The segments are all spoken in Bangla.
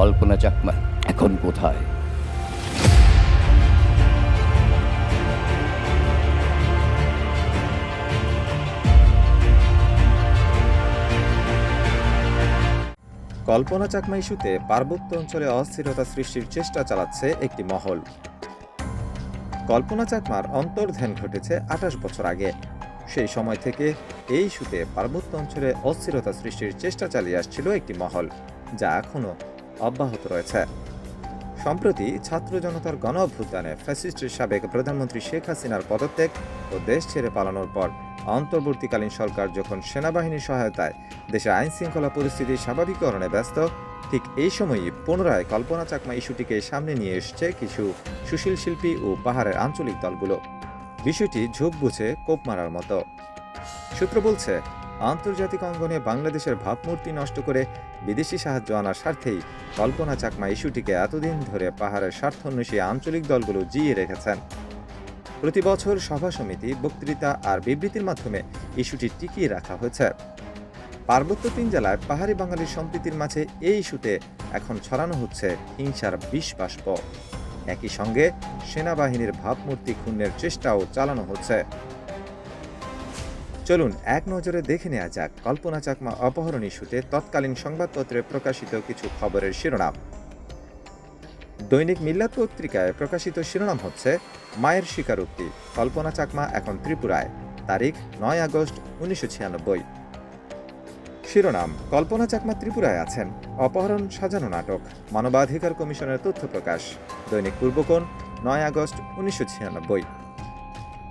কল্পনা চাকমা, এখন কোথায়? কল্পনা চাকমা ইস্যুতে পার্বত্য অঞ্চলে অস্থিরতা সৃষ্টির চেষ্টা চালাচ্ছে একটি মহল। কল্পনা চাকমার অন্তর্ধান ঘটেছে আঠাশ বছর আগে। সেই সময় থেকে এই ইস্যুতে পার্বত্য অঞ্চলে অস্থিরতা সৃষ্টির চেষ্টা চালিয়ে আসছিল একটি মহল, যা এখনও অব্যাহত রয়েছে। সম্প্রতি ছাত্র জনতার গণ অভ্যুত্থানে ফ্যাসিস্টের সাবেক প্রধানমন্ত্রী শেখ হাসিনার পদত্যাগ ও দেশ ছেড়ে পালানোর পর অন্তর্বর্তীকালীন সরকার যখন সেনাবাহিনীর সহায়তায় দেশে আইন শৃঙ্খলা পরিস্থিতি স্বাভাবিকরণে ব্যস্ত, ঠিক এই সময়ই পুনরায় কল্পনা চাকমা ইস্যুটিকে সামনে নিয়ে এসছে কিছু সুশীল শিল্পী ও পাহাড়ের আঞ্চলিক দলগুলো। বিষয়টি ঝোপ বুঝে কোপ মারার মতো। সূত্র বলছে আন্তর্জাতিক অঙ্গনে বাংলাদেশের ভাবমূর্তি নষ্ট করে বিদেশি সাহায্য আনার স্বার্থেই কল্পনা চাকমা ইস্যুটিকে এতদিন ধরে পাহাড়ের স্বার্থন্বেষী আঞ্চলিক দলগুলো জিয়ে রেখেছেন। প্রতি বছর সভা সমিতি বক্তৃতা আর বিবৃতির মাধ্যমে ইস্যুটি টিকিয়ে রাখা হয়েছে। পার্বত্য তিন জেলায় পাহাড়ি বাঙালির সম্প্রীতির মাঝে এই ইস্যুতে এখন ছড়ানো হচ্ছে হিংসার বিষ বাষ্প একই সঙ্গে সেনাবাহিনীর ভাবমূর্তি ক্ষুণ্ণের চেষ্টাও চালানো হচ্ছে। চলুন এক নজরে দেখে নেওয়া যাক কল্পনা চাকমা অপহরণ ইস্যুতে তৎকালীন সংবাদপত্রে প্রকাশিত কিছু খবরের শিরোনাম। দৈনিক মিল্লাত পত্রিকায় প্রকাশিত শিরোনাম হচ্ছে, মায়ের স্বীকারোক্তি, কল্পনা চাকমা এখন ত্রিপুরায়, তারিখ নয় আগস্ট উনিশশো ছিয়ানব্বই। শিরোনাম, কল্পনা চাকমা ত্রিপুরায় আছেন, অপহরণ সাজানো নাটক, মানবাধিকার কমিশনের তথ্য প্রকাশ, দৈনিক পূর্বকোণ, নয় আগস্ট উনিশশো ছিয়ানব্বই।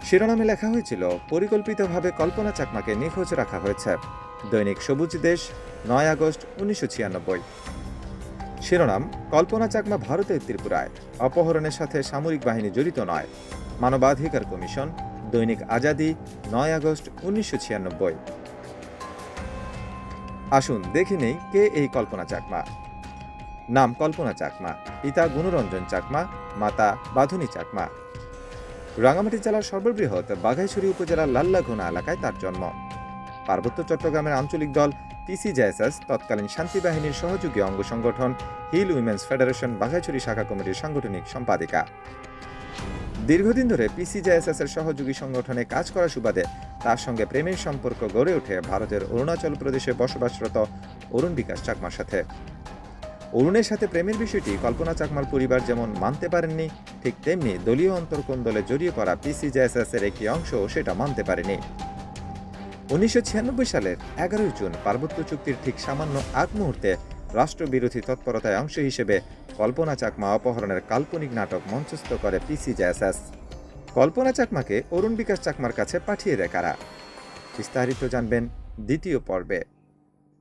শিরোনামে লেখা হয়েছিল, পরিকল্পিতভাবে কল্পনা চাকমাকে নিখোঁজ রাখা হয়েছে। দৈনিক সবুজ দেশ, নয় আগস্ট উনিশশো ছিয়ানব্বই। শিরোনাম, কল্পনা চাকমা ভারতের ত্রিপুরায়, অপহরণের সাথে সামরিক বাহিনী জড়িত নয়। মানবাধিকার কমিশন, দৈনিক আজাদি, নয় আগস্ট উনিশশো ছিয়ানব্বই। আসুন দেখে নেই কে এই কল্পনা চাকমা। নাম কল্পনা চাকমা, পিতা গুণরঞ্জন চাকমা, মাতা বাধুনী চাকমা। রাঙামাটি জেলার সর্ববৃহৎ বাঘাইছড়ি উপজেলার লাল্লাঘোনা এলাকায় তার জন্ম। পার্বত্য চট্টগ্রামের আঞ্চলিক দল পিসি পিসিজেএসএস তৎকালীন শান্তি বাহিনীর সহযোগী অঙ্গ সংগঠন হিল উইমেন্স ফেডারেশন বাঘাইছড়ি শাখা কমিটির সাংগঠনিক সম্পাদিকা। দীর্ঘদিন ধরে পিসি পিসিজেএসএস এর সহযোগী সংগঠনে কাজ করার সুবাদে তার সঙ্গে প্রেমের সম্পর্ক গড়ে ওঠে ভারতের অরুণাচল প্রদেশে বসবাসরত অরুণ বিকাশ চাকমার সাথে। অরুণের সাথে প্রেমের বিষয়টি কল্পনা চাকমার পরিবার যেমন মানতে পারেননি, ঠিক তেমনি দলীয় অন্তর্কোন্দলে জড়িয়ে পড়া পিসিজেএসএস এর একটি অংশ সেটা মানতে পারেনি। উনিশশো ছিয়ানব্বই সালের এগারোই জুন পার্বত্য চুক্তির ঠিক সামান্য আগ মুহূর্তে রাষ্ট্রবিরোধী তৎপরতায় অংশ হিসেবে কল্পনা চাকমা অপহরণের কাল্পনিক নাটক মঞ্চস্থ করে পিসিজেএসএস কল্পনা চাকমাকে অরুণ বিকাশ চাকমার কাছে পাঠিয়ে দেয় কারা? বিস্তারিত জানবেন দ্বিতীয় পর্বে।